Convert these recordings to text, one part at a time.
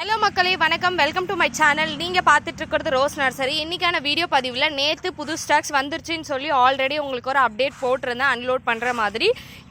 Hello மக்களே வணக்கம். Welcome to my channel நீங்கள் பார்த்துட்டு இருக்கிறது ரோஸ் நர்சரி இன்னைக்கான வீடியோ பதிவில் நேற்று புது ஸ்டாக்ஸ் வந்துருச்சுன்னு சொல்லி ஆல்ரெடி உங்களுக்கு ஒரு அப்டேட் போட்டிருந்தேன். அன்லோட் பண்ணுற மாதிரி.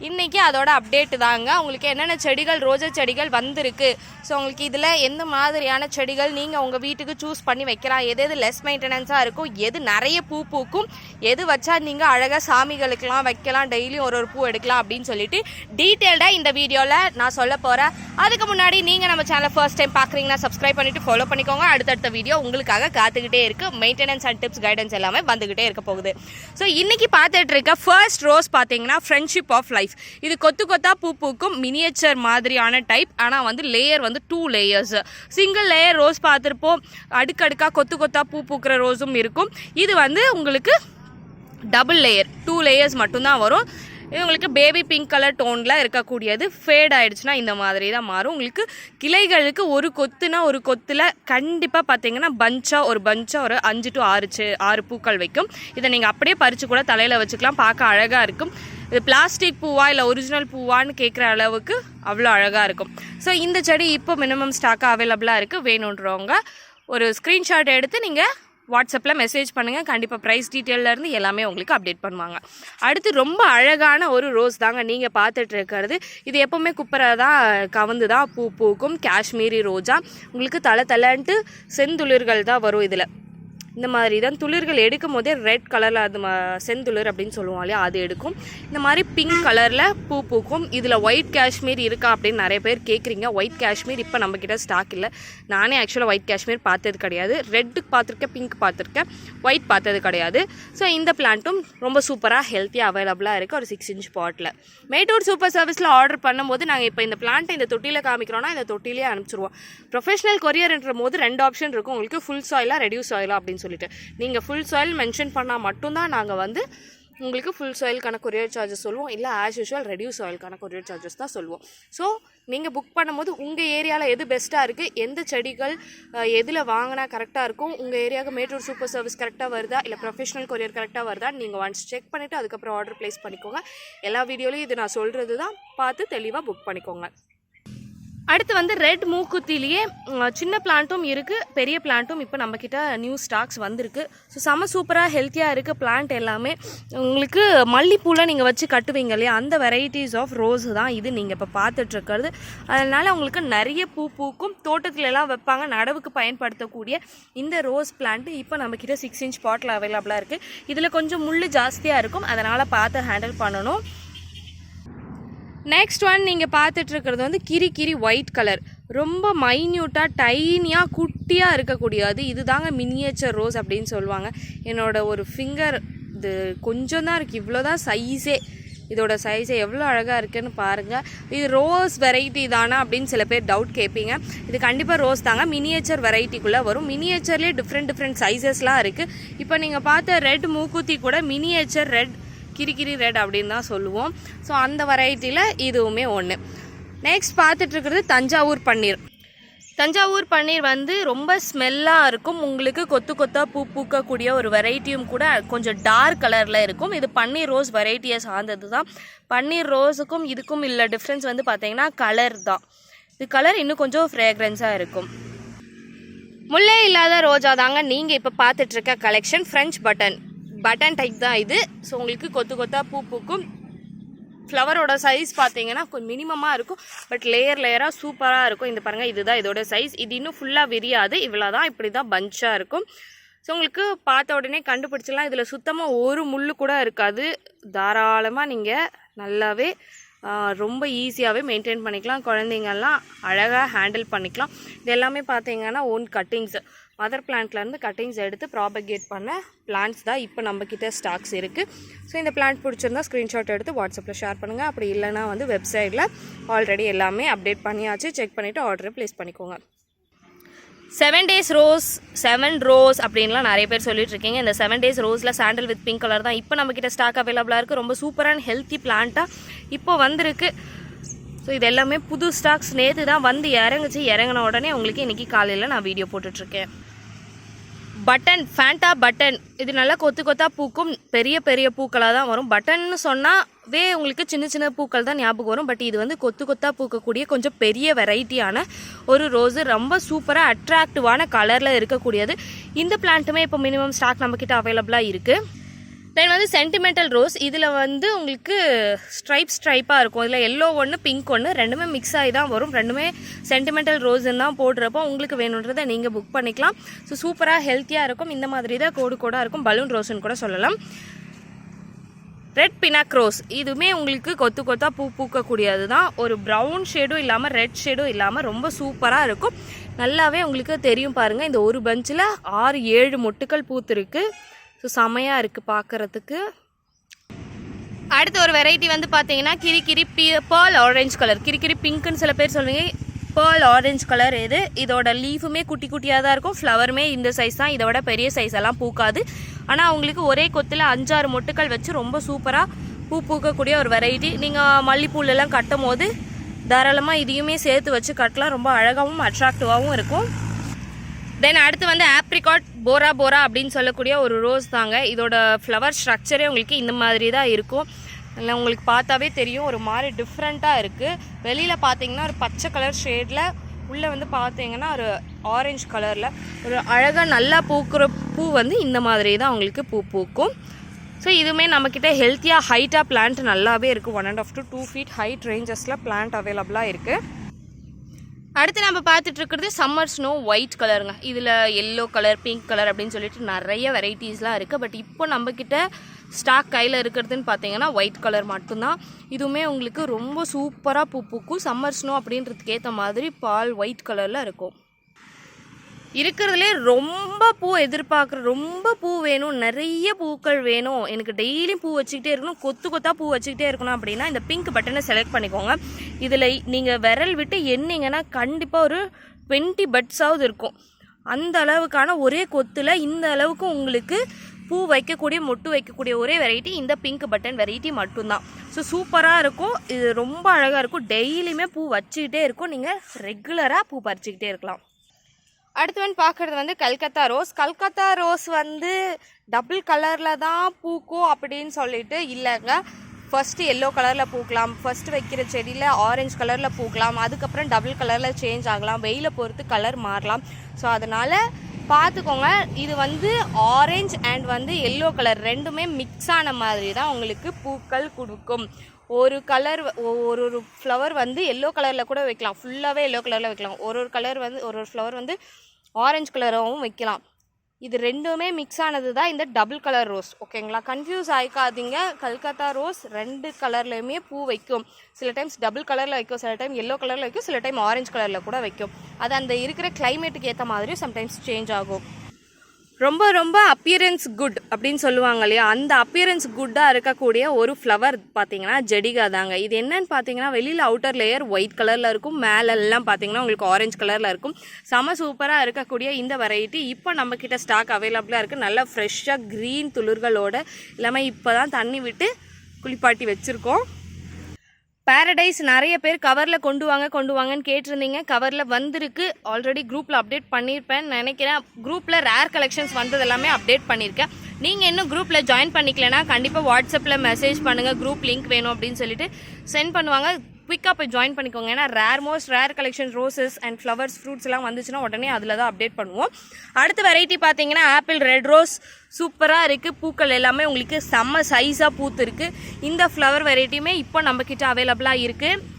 இன்றைக்கி அதோட அப்டேட் தாங்க. உங்களுக்கு என்னென்ன செடிகள் ரோஜா செடிகள் வந்திருக்கு? ஸோ உங்களுக்கு இதில் எந்த மாதிரியான செடிகள் நீங்கள் உங்கள் வீட்டுக்கு சூஸ் பண்ணி வைக்கலாம்? எது எது லெஸ் மெயின்டெனன்ஸாக இருக்கும் எது நிறைய பூ பூக்கும் எது வச்சா நீங்கள் அழகாக சாமிகளுக்கெல்லாம் வைக்கலாம் டெய்லியும் ஒரு ஒரு பூ எடுக்கலாம் அப்படின்னு சொல்லிட்டு டீட்டெயில்டாக இந்த வீடியோவில் நான் சொல்ல போகிறேன் அதுக்கு முன்னாடி நீங்கள் நம்ம சேனலை ஃபர்ஸ்ட் டைம் பார்க்குறீங்கன்னா சப்ஸ்கிரைப் பண்ணிட்டு ஃபாலோ பண்ணிக்கோங்க. அடுத்தடுத்த வீடியோ உங்களுக்காக காத்துக்கிட்டே இருக்கு. மெயின்டெனன்ஸ் அண்ட் டிப்ஸ் கைடன்ஸ் எல்லாமே வந்துகிட்டே இருக்க போகுது. ஸோ இன்றைக்கி பார்த்துட்டு இருக்க ஃபர்ஸ்ட் ரோஸ் பார்த்தீங்கன்னா ஃப்ரெண்ட்ஷிப் ஆஃப் லைஃப் இது கொத்து கொத்தா பூ பூக்கும் மினியேச்சர் மாதிரியான டைப் ஆனால் வந்து லேயர் வந்து two layers single layer rose பார்த்துருப்போம். அடுக்கடுக்காக கொத்து கொத்தா பூ பூக்கிற ரோஸும் இருக்கும். இது வந்து உங்களுக்கு டபுள் லேயர் டூ லேயர்ஸ் மட்டும்தான் வரும். இது உங்களுக்கு பேபி பிங்க் கலர் டோனில் இருக்கக்கூடியது ஃபேட் ஆகிடுச்சுன்னா இந்த மாதிரி தான் மாறும். உங்களுக்கு கிளைகளுக்கு ஒரு கொத்துனா ஒரு கொத்தில் கண்டிப்பாக பார்த்தீங்கன்னா பஞ்சாக ஒரு பஞ்சாக ஒரு அஞ்சு டு ஆறு ஆறு பூக்கள் வைக்கும். இதை நீங்கள் அப்படியே பறித்து கூட தலையில் வச்சுக்கலாம். பார்க்க அழகாக இருக்கும். இது பிளாஸ்டிக் பூவா இல்லை ஒரிஜினல் பூவான்னு கேட்குற அளவுக்கு அவ்வளோ அழகாக இருக்கும். ஸோ இந்த செடி இப்போ மினிமம் ஸ்டாக்காக அவைலபிளாக இருக்குது வேணுன்றவங்க ஒரு ஸ்க்ரீன்ஷாட் எடுத்து நீங்கள் வாட்ஸ்அப்பில் மெசேஜ் பண்ணுங்கள் கண்டிப்பாக ப்ரைஸ் டீட்டெயிலேருந்து எல்லாமே உங்களுக்கு அப்டேட் பண்ணுவாங்க. அடுத்து ரொம்ப அழகான ஒரு ரோஸ் தாங்க நீங்கள் பார்த்துட்டு இருக்கிறது. இது எப்போவுமே குப்பரை தான் கவுந்து தான் பூ பூக்கும் காஷ்மீரி ரோஜா உங்களுக்கு தலை தலைன்ட்டு செந்துளிர்கள் தான் வரும் இதில். இந்த மாதிரி தான் துளிர்கள் எடுக்கும் போதே ரெட் கலரில் அது செந்துளிர் அப்படின்னு சொல்லுவோம் இல்லையா அது எடுக்கும். இந்த மாதிரி பிங்க் கலரில் பூ பூக்கும். இதில் ஒயிட் காஷ்மீர் இருக்கா அப்படின்னு நிறைய பேர் கேட்குறீங்க ஒயிட் காஷ்மீர் இப்போ நம்மக்கிட்ட ஸ்டாக் இல்லை. நானே ஆக்சுவலாக ஒயிட் காஷ்மீர் பார்த்தது கிடையாது. ரெட்டுக்கு பார்த்துருக்கேன் பிங்க் பார்த்துருக்கேன் ஒயிட் பார்த்தது கிடையாது. ஸோ இந்த பிளான்ட்டும் ரொம்ப சூப்பராக ஹெல்த்தியாக அவைலபிளாக இருக்குது ஒரு six inch bottle Mettur super சர்வீஸில் ஆர்டர் பண்ணும்போது நாங்கள் இப்போ இந்த பிளான்ட்டை இந்த தொட்டியில் காமிக்கிறோன்னா இந்த தொட்டிலே அனுப்பிச்சிருவோம். ப்ரொஃபஷனல் கொரியர்ன்ற போது ரெண்டு ஆப்ஷன் இருக்கும். உங்களுக்கு ஃபுல் சாயிலாக ரெடியூஸ் ஆயிலாக அப்படின்னு சொல்லிட்டு. நீங்கள் ஃபுல் சாயில் மென்ஷன் பண்ணால் மட்டும்தான் நாங்கள் வந்து உங்களுக்கு ஃபுல் சாயிலுக்கான கொரியர் சார்ஜஸ் சொல்லுவோம். இல்லை ஆஸ் யூஷுவல் ரெடியூஸ் ஆயிலுக்கான கொரியர் சார்ஜஸ் தான் சொல்லுவோம். ஸோ நீங்கள் புக் பண்ணும்போது உங்கள் ஏரியாவில் எது பெஸ்ட்டாக இருக்குது எந்த செடிகள் எதில் வாங்கினா கரெக்டாக இருக்கும் உங்கள் ஏரியாவுக்கு மேட்டூர் சூப்பர் சர்வீஸ் கரெக்டாக வருதா இல்லை ப்ரொஃபஷனல் கொரியர் கரெக்டாக வருதா நீங்கள் ஒன்ஸ் செக் பண்ணிவிட்டு அதுக்கப்புறம் ஆர்டர் ப்ளேஸ் பண்ணிக்கோங்க. எல்லா வீடியோலையும் இது நான் சொல்கிறது தான் பார்த்து தெளிவாக புக் பண்ணிக்கோங்க. அடுத்து வந்து ரெட் மூக்குத்திலேயே சின்ன பிளான்ட்டும் இருக்குது பெரிய பிளான்ட்டும் இப்போ நம்மக்கிட்ட நியூ ஸ்டாக்ஸ் வந்திருக்கு. ஸோ செம சூப்பராக ஹெல்த்தியாக இருக்குது பிளான்ட் எல்லாமே உங்களுக்கு மல்லிப்பூவில் நீங்கள் வச்சு கட்டுவீங்க இல்லையா? அந்த வெரைட்டிஸ் ஆஃப் ரோஸ் தான் இது நீங்கள் இப்போ பார்த்துட்ருக்கிறது அதனால் உங்களுக்கு நிறைய பூ பூக்கும் தோட்டத்துலலாம் வைப்பாங்க நடவுக்கு பயன்படுத்தக்கூடிய இந்த ரோஸ் பிளான்ட்டு இப்போ நம்மக்கிட்ட சிக்ஸ் இன்ச் பாட்டில் அவைலபிளாக இருக்குது இதில் கொஞ்சம் முள் ஜாஸ்தியாக இருக்கும் அதனால் பார்த்து ஹேண்டில் பண்ணணும். நெக்ஸ்ட் ஒன் நீங்கள் பார்த்துட்ருக்கிறது வந்து கிரி கிரி ஒயிட் கலர் ரொம்ப மைன்யூட்டாக டைனியாக குட்டியாக இருக்கக்கூடியது. இதுதாங்க மினியேச்சர் ரோஸ் அப்படின்னு சொல்லுவாங்க. என்னோடய ஒரு ஃபிங்கர் இது கொஞ்சம் தான் இருக்குது இவ்வளோ தான் சைஸே இதோட சைஸே எவ்வளோ அழகாக இருக்குன்னு பாருங்கள் இது ரோஸ் வெரைட்டி தானா அப்படின்னு சில பேர் டவுட் கேட்பீங்க. இது கண்டிப்பாக ரோஸ் தாங்க. மினியேச்சர் வெரைட்டிக்குள்ளே வரும். மினியேச்சர்லேயே டிஃப்ரெண்ட் டிஃப்ரெண்ட் சைஸஸ்லாம் இருக்குது இப்போ நீங்கள் பார்த்த ரெட் மூக்குத்தி கூட மினியேச்சர் ரெட் கிரிக்கிரி ரெட் அப்படின்னு தான் சொல்லுவோம். ஸோ அந்த வெரைட்டியில் இதுவுமே ஒன்று நெக்ஸ்ட் பார்த்துட்ருக்கிறது தஞ்சாவூர் பன்னீர். தஞ்சாவூர் பன்னீர் வந்து ரொம்ப ஸ்மெல்லாக இருக்கும். உங்களுக்கு கொத்து கொத்தாக பூ பூக்கக்கூடிய ஒரு வெரைட்டியும் கூட கொஞ்சம் டார்க் கலரில் இருக்கும். இது பன்னீர் ரோஸ் வெரைட்டியை சார்ந்தது தான். பன்னீர் ரோஸுக்கும் இதுக்கும் இல்லை டிஃப்ரென்ஸ் வந்து பார்த்தீங்கன்னா கலர் தான். இது கலர் இன்னும் கொஞ்சம் ஃப்ரேக்ரன்ஸாக இருக்கும். முல்லை இல்லாத ரோஜா தாங்க நீங்கள் இப்போ பார்த்துட்ருக்க collection French button button type தான் இது. ஸோ உங்களுக்கு கொத்து கொத்தாக பூ பூக்கும். ஃப்ளவரோட சைஸ் பார்த்தீங்கன்னா கொஞ்சம் மினிமமாக இருக்கும். பட் லேயர் லேயராக சூப்பராக இருக்கும். இந்த பாருங்கள் இதுதான் இதோட சைஸ் இது இன்னும் ஃபுல்லாக விரியாது. இவ்வளோ தான் இப்படி தான் பஞ்சாக இருக்கும். ஸோ உங்களுக்கு பார்த்த உடனே கண்டுபிடிச்சிடலாம். இதில் சுத்தமாக ஒரு முள் கூட இருக்காது. தாராளமாக நீங்கள் நல்லாவே ரொம்ப ஈஸியாகவே மெயின்டைன் பண்ணிக்கலாம். குழந்தைங்கள்லாம் அழகாக ஹேண்டில் பண்ணிக்கலாம். இது எல்லாமே பார்த்தீங்கன்னா ஓன் கட்டிங்ஸ் மதர் பிளான்ட்லேருந்து கட்டிங்ஸ் எடுத்து ப்ராபகேட் பண்ண பிளான்ட்ஸ் தான் இப்போ நம்மக்கிட்ட ஸ்டாக்ஸ் இருக்குது ஸோ இந்த பிளான்ட் பிடிச்சிருந்தா ஸ்க்ரீன்ஷாட் எடுத்து வாட்ஸ்அப்பில் ஷேர் பண்ணுங்கள் அப்படி இல்லைனா வந்து வெப்சைட்டில் ஆல்ரெடி எல்லாமே அப்டேட் பண்ணியாச்சு. செக் பண்ணிவிட்டு ஆர்டரை ப்ளேஸ் பண்ணிக்கோங்க. Seven days rose seven rose அப்படின்லாம் நிறைய பேர் சொல்லிட்டு இருக்கீங்க. இந்த செவன் டேஸ் ரோஸில் சாண்டல் வித் பிங்க் கலர் தான் இப்போ நம்மக்கிட்ட ஸ்டாக் அவைலபிளாக இருக்குது ரொம்ப சூப்பரான ஹெல்த்தி பிளான்ட்டாக இப்போ வந்திருக்கு. ஸோ இது எல்லாமே புது ஸ்டாக்ஸ் நேற்று தான் வந்து இறங்குச்சு. இறங்கின உடனே உங்களுக்கு இன்றைக்கி காலையில் நான் வீடியோ போட்டுட்ருக்கேன் பட்டன் ஃபேண்டா பட்டன். இது நல்லா கொத்து கொத்தா பூக்கும். பெரிய பெரிய பூக்களாக தான் வரும். பட்டன்னு சொன்னாவே உங்களுக்கு சின்ன சின்ன பூக்கள் தான் ஞாபகம் வரும். பட் இது வந்து கொத்து கொத்தா பூக்கக்கூடிய கொஞ்சம் பெரிய வெரைட்டியான ஒரு ரோஸு. ரொம்ப சூப்பராக அட்ராக்டிவான கலரில் இருக்கக்கூடியது. இந்த பிளான்ட்டுமே இப்போ மினிமம் ஸ்டாக் நம்மக்கிட்ட அவைலபிளாக இருக்குது தென் வந்து சென்டிமெண்டல் ரோஸ் இதில் வந்து உங்களுக்கு ஸ்ட்ரைப் ஸ்ட்ரைப்பாக இருக்கும். இதில் எல்லோ ஒன்று பிங்க் ஒன்று ரெண்டுமே மிக்ஸ் ஆகி தான் வரும். ரெண்டுமே சென்டிமெண்டல் ரோஸ்ன்னு தான் போடுறப்போ உங்களுக்கு வேணுன்றதை நீங்கள் புக் பண்ணிக்கலாம். ஸோ சூப்பராக ஹெல்த்தியாக இருக்கும். இந்த மாதிரி தான் கோடு கோடாக இருக்கும் பலூன் ரோஸ்ன்னு கூட சொல்லலாம். ரெட் பினாக் ரோஸ் இதுவுமே உங்களுக்கு கொத்து கொத்தாக பூ பூக்கக்கூடியது தான். ஒரு ப்ரௌன் ஷேடும் இல்லாமல் ரெட் ஷேடும் இல்லாமல் ரொம்ப சூப்பராக இருக்கும். நல்லாவே உங்களுக்கு தெரியும் பாருங்கள் இந்த ஒரு பஞ்சில் ஆறு ஏழு மொட்டுக்கள் பூத்துருக்கு. ஸோ செமையாக இருக்குது பார்க்குறதுக்கு அடுத்த ஒரு வெரைட்டி வந்து பார்த்தீங்கன்னா கிரிக்கிரி பி பேர்ல் ஆரஞ்சு கலர் கிரிக்கிரி பிங்க்னு சில பேர் சொல்லுவீங்க பேர்ல் ஆரஞ்சு கலர் இது இதோட லீஃபுமே குட்டி குட்டியாக தான் இருக்கும். ஃப்ளவருமே இந்த சைஸ் தான். இதோட பெரிய சைஸ் எல்லாம் பூக்காது. ஆனால் அவங்களுக்கு ஒரே கொத்தில் அஞ்சாறு மொட்டுக்கள் வச்சு ரொம்ப சூப்பராக பூ பூக்கக்கூடிய ஒரு வெரைட்டி நீங்கள் மல்லிப்பூலெல்லாம் கட்டும் போது தாராளமாக இதையுமே சேர்த்து வச்சு கட்டலாம். ரொம்ப அழகாகவும் அட்ராக்டிவாகவும் இருக்கும். தென் அடுத்து வந்து ஆப்ரிகாட் போரா போரா அப்படின்னு சொல்லக்கூடிய ஒரு ரோஸ் தாங்க. இதோட ஃப்ளவர் ஸ்ட்ரக்சரே உங்களுக்கு இந்த மாதிரி தான் இருக்கும். இல்லை உங்களுக்கு பார்த்தாவே தெரியும். ஒரு மாதிரி டிஃப்ரெண்ட்டாக இருக்குது வெளியில் பார்த்தீங்கன்னா ஒரு பச்சை கலர் ஷேடில் உள்ளே வந்து பார்த்தீங்கன்னா ஒரு ஆரஞ்சு கலரில் ஒரு அழகாக நல்லா பூக்கிற பூ வந்து இந்த மாதிரி தான் உங்களுக்கு பூ பூக்கும். ஸோ இதுவுமே நம்மக்கிட்ட ஹெல்த்தியாக ஹைட்டாக பிளான்ட் நல்லாவே இருக்குது one and half to two feet height ரேஞ்சஸில் plant அவைலபிளாக இருக்குது அடுத்து நம்ம பார்த்துட்டு இருக்கிறது சம்மர் ஸ்னோ ஒயிட் கலருங்க இதில் எல்லோ கலர் பிங்க் கலர் அப்படின்னு சொல்லிட்டு நிறைய வெரைட்டிஸ்லாம் இருக்குது பட் இப்போ நம்மக்கிட்ட ஸ்டாக் கையில் இருக்கிறதுன்னு பார்த்தீங்கன்னா ஒயிட் கலர் மட்டும்தான். இதுவுமே உங்களுக்கு ரொம்ப சூப்பராக பூ பூக்கும். சம்மர் ஸ்னோ அப்படின்றதுக்கு ஏற்ற மாதிரி பால் ஒயிட் கலரில் இருக்கும். இருக்கிறதுலே ரொம்ப பூ எதிர்பார்க்குற ரொம்ப பூ வேணும் நிறைய பூக்கள் வேணும். எனக்கு டெய்லியும் பூ வச்சுக்கிட்டே இருக்கணும் கொத்து கொத்தாக பூ வச்சுக்கிட்டே இருக்கணும் அப்படின்னா இந்த பிங்க் பட்டனை செலக்ட் பண்ணிக்கோங்க. இதில் நீங்கள் விரல் விட்டு எண்ணிங்கன்னா கண்டிப்பாக ஒரு டுவெண்ட்டி பட்ஸாவது இருக்கும். அந்த அளவுக்கான ஒரே கொத்தில் இந்த அளவுக்கு உங்களுக்கு பூ வைக்கக்கூடிய மொட்டு வைக்கக்கூடிய ஒரே வெரைட்டி இந்த பிங்க் பட்டன் வெரைட்டி மட்டும்தான். ஸோ சூப்பராக இருக்கும். இது ரொம்ப அழகாக இருக்கும். டெய்லியுமே பூ வச்சுக்கிட்டே இருக்கும். நீங்கள் ரெகுலராக பூ பறிச்சுக்கிட்டே இருக்கலாம். அடுத்து வந்து பார்க்குறது வந்து கல்கத்தா ரோஸ். கல்கத்தா ரோஸ் வந்து டபுள் கலரில் தான் பூக்கும் அப்படின்னு சொல்லிட்டு இல்லைங்க. ஃபஸ்ட்டு எல்லோ கலரில் பூக்கலாம். ஃபஸ்ட்டு வைக்கிற செடியில் ஆரஞ்சு கலரில் பூக்கலாம். அதுக்கப்புறம் டபுள் கலரில் சேஞ்ச் ஆகலாம். வெயிலை பொறுத்து கலர் மாறலாம். ஸோ அதனால் பார்த்துக்கோங்க. இது வந்து ஆரஞ்சு அண்ட் வந்து எல்லோ கலர் ரெண்டுமே மிக்ஸ் ஆன மாதிரி தான் உங்களுக்கு பூக்கள் கொடுக்கும். ஒரு கலர் ஒரு ஒரு ஃப்ளவர் வந்து எல்லோ கலரில் கூட வைக்கலாம். ஃபுல்லாகவே எல்லோ கலரில் வைக்கலாம். ஒரு ஒரு கலர் வந்து ஒரு ஒரு ஃப்ளவர் வந்து ஆரஞ்சு கலராகவும் வைக்கலாம். இது ரெண்டுமே மிக்ஸ் ஆனது தான் இந்த டபுள் கலர் ரோஸ் ஓகேங்களா கன்ஃபியூஸ் ஆகிக்காதீங்க கல்கத்தா ரோஸ் ரெண்டு கலர்லையுமே பூ வைக்கும். சில டைம்ஸ் டபுள் கலரில் வைக்கும் சில டைம் எல்லோ கலரில் வைக்கும் சில டைம் ஆரஞ்சு கலரில் கூட வைக்கும். அது அந்த இருக்கிற கிளைமேட்டுக்கு ஏற்ற மாதிரியும் சம்டைம்ஸ் சேஞ்ச் ஆகும். ரொம்ப ரொம்ப அப்பியரன்ஸ் குட் அப்படின்னு சொல்லுவாங்க இல்லையா? அந்த அப்பியரன்ஸ் குட்டாக இருக்கக்கூடிய ஒரு ஃப்ளவர் பார்த்தீங்கன்னா ஜெடிகா தாங்க. இது என்னன்னு பார்த்தீங்கன்னா வெளியில் அவுட்டர் லேயர் ஒயிட் கலரில் இருக்கும். மேலெல்லாம் பார்த்தீங்கன்னா உங்களுக்கு ஆரஞ்சு கலரில் இருக்கும். செம சூப்பராக இருக்கக்கூடிய இந்த வெரைட்டி இப்போ நம்மக்கிட்ட ஸ்டாக் அவைலபிளாக இருக்குது நல்லா ஃப்ரெஷ்ஷாக க்ரீன் துளிர்களோட இல்லாமல் இப்போ தான் தண்ணி விட்டு குளிப்பாட்டி வச்சுருக்கோம். பேரடைஸ் நிறைய பேர் கவரில் கொண்டு வாங்க கொண்டு வாங்கன்னு கேட்டிருந்தீங்க. கவரில் வந்திருக்கு. ஆல்ரெடி குரூப்பில் அப்டேட் பண்ணியிருப்பேன் நினைக்கிறேன். குரூப்பில் ரேர் கலெக்ஷன்ஸ் வந்தது எல்லாமே அப்டேட் பண்ணியிருக்கேன் நீங்கள் இன்னும் குரூப்பில் ஜாயின் பண்ணிக்கலனா கண்டிப்பாக வாட்ஸ்அப்பில் மெசேஜ் பண்ணுங்கள் குரூப் லிங்க் வேணும் அப்படின்னு சொல்லிட்டு சென்ட் பண்ணுவாங்க. குயிக்காக போய் ஜாயின் பண்ணிக்கோங்க. ஏன்னா rare most rare collection roses and flowers fruits எல்லாம் வந்துச்சுன்னா உடனே அதில் தான் அப்டேட் பண்ணுவோம். அடுத்த வெரைட்டி பார்த்தீங்கன்னா ஆப்பிள் ரெட் ரோஸ் சூப்பராக இருக்குது பூக்கள் எல்லாமே உங்களுக்கு செம்ம சைஸாக பூத்து இருக்குது இந்த ஃப்ளவர் வெரைட்டியுமே இப்போ நம்மக்கிட்ட அவைலபிளாக இருக்குது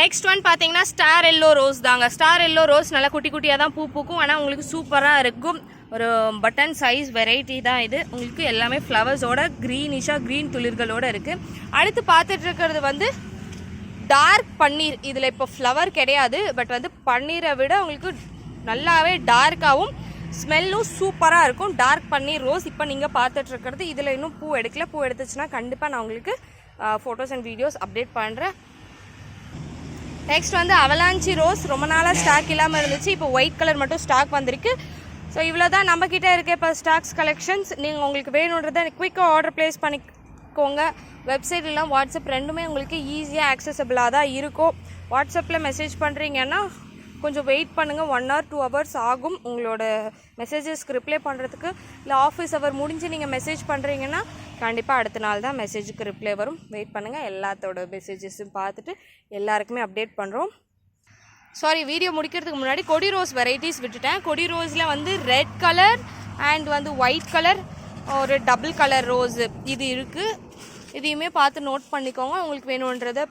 நெக்ஸ்ட் ஒன் பார்த்தீங்கன்னா ஸ்டார் எல்லோ ரோஸ் தாங்க. ஸ்டார் எல்லோ ரோஸ் நல்லா குட்டி குட்டியாக தான் பூ பூக்கும். ஆனால் உங்களுக்கு சூப்பராக இருக்கும். ஒரு பட்டன் சைஸ் வெரைட்டி தான் இது. உங்களுக்கு எல்லாமே ஃப்ளவர்ஸோட க்ரீனிஷாக க்ரீன் துளிர்களோட இருக்குது அடுத்து பார்த்துட்டு இருக்கிறது வந்து டார்க் பன்னீர் இதில் இப்போ ஃப்ளவர் கிடையாது பட் வந்து பன்னீரை விட உங்களுக்கு நல்லாவே டார்க்காகவும் ஸ்மெல்லும் சூப்பராக இருக்கும். டார்க் பன்னீர் ரோஸ் இப்போ நீங்கள் பார்த்துட்ருக்கிறது இதில் இன்னும் பூ எடுக்கல. பூ எடுத்துச்சுன்னா கண்டிப்பாக நான் உங்களுக்கு ஃபோட்டோஸ் அண்ட் வீடியோஸ் அப்டேட் பண்ணுறேன் நெக்ஸ்ட் வந்து அவலாஞ்சி ரோஸ். ரொம்ப நாளாக ஸ்டாக் இல்லாமல் இருந்துச்சு. இப்போ ஒயிட் கலர் மட்டும் ஸ்டாக் வந்திருக்கு. ஸோ இவ்வளோ தான் நம்மக்கிட்ட இருக்க இப்போ ஸ்டாக்ஸ் கலெக்ஷன்ஸ் நீங்கள் உங்களுக்கு வேணுன்றதை குயிக்காக ஆர்டர் ப்ளேஸ் பண்ணி வெப்சைட் எல்லாம் வாட்ஸ்அப் ரெண்டுமே உங்களுக்கு ஈஸியாக ஆக்சசபிளாக தான் இருக்கும். வாட்ஸ்அப்பில் மெசேஜ் பண்ணுறீங்கன்னா கொஞ்சம் வெயிட் பண்ணுங்கள் ஒன் ஹவர் டூ ஹவர்ஸ் ஆகும் உங்களோட மெசேஜஸ்க்கு ரிப்ளை பண்ணுறதுக்கு இல்லை ஆஃபீஸ் ஹவர் முடிஞ்சு நீங்கள் மெசேஜ் பண்ணுறீங்கன்னா கண்டிப்பாக அடுத்த நாள் தான் மெசேஜுக்கு ரிப்ளை வரும். வெயிட் பண்ணுங்கள் எல்லாத்தோட மெசேஜஸும் பார்த்துட்டு எல்லாருக்குமே அப்டேட் பண்ணுறோம் சாரி வீடியோ முடிக்கிறதுக்கு முன்னாடி கொடி ரோஸ் வெரைட்டிஸ் விட்டுட்டேன். கொடி ரோஸில் வந்து ரெட் கலர் அண்ட் வந்து ஒயிட் கலர் ஒரு டபுள் கலர் ரோஸு இது இருக்குது இதையுமே பார்த்து நோட் பண்ணிக்கோங்க. உங்களுக்கு வேணுன்றதை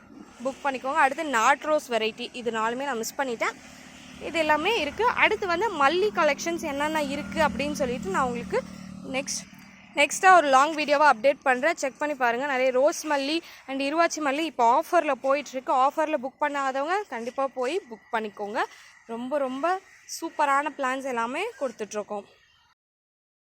புக் பண்ணிக்கோங்க. அடுத்து நாட் ரோஸ் வெரைட்டி இது நாலுமே நான் மிஸ் பண்ணிட்டேன். இது எல்லாமே இருக்குது அடுத்து வந்து மல்லி கலெக்ஷன்ஸ் என்னென்ன இருக்குது அப்படின்னு சொல்லிட்டு நான் உங்களுக்கு நெக்ஸ்ட் நெக்ஸ்ட்டாக ஒரு லாங் வீடியோவாக அப்டேட் பண்ணுறேன் செக் பண்ணி பாருங்கள் நிறைய ரோஸ் மல்லி அண்ட் இருவாச்சி மல்லி இப்போ ஆஃபரில் போயிட்டுருக்கு ஆஃபரில் புக் பண்ணாதவங்க கண்டிப்பாக போய் புக் பண்ணிக்கோங்க. ரொம்ப ரொம்ப சூப்பரான பிளான்ஸ் எல்லாமே கொடுத்துட்ருக்கோம்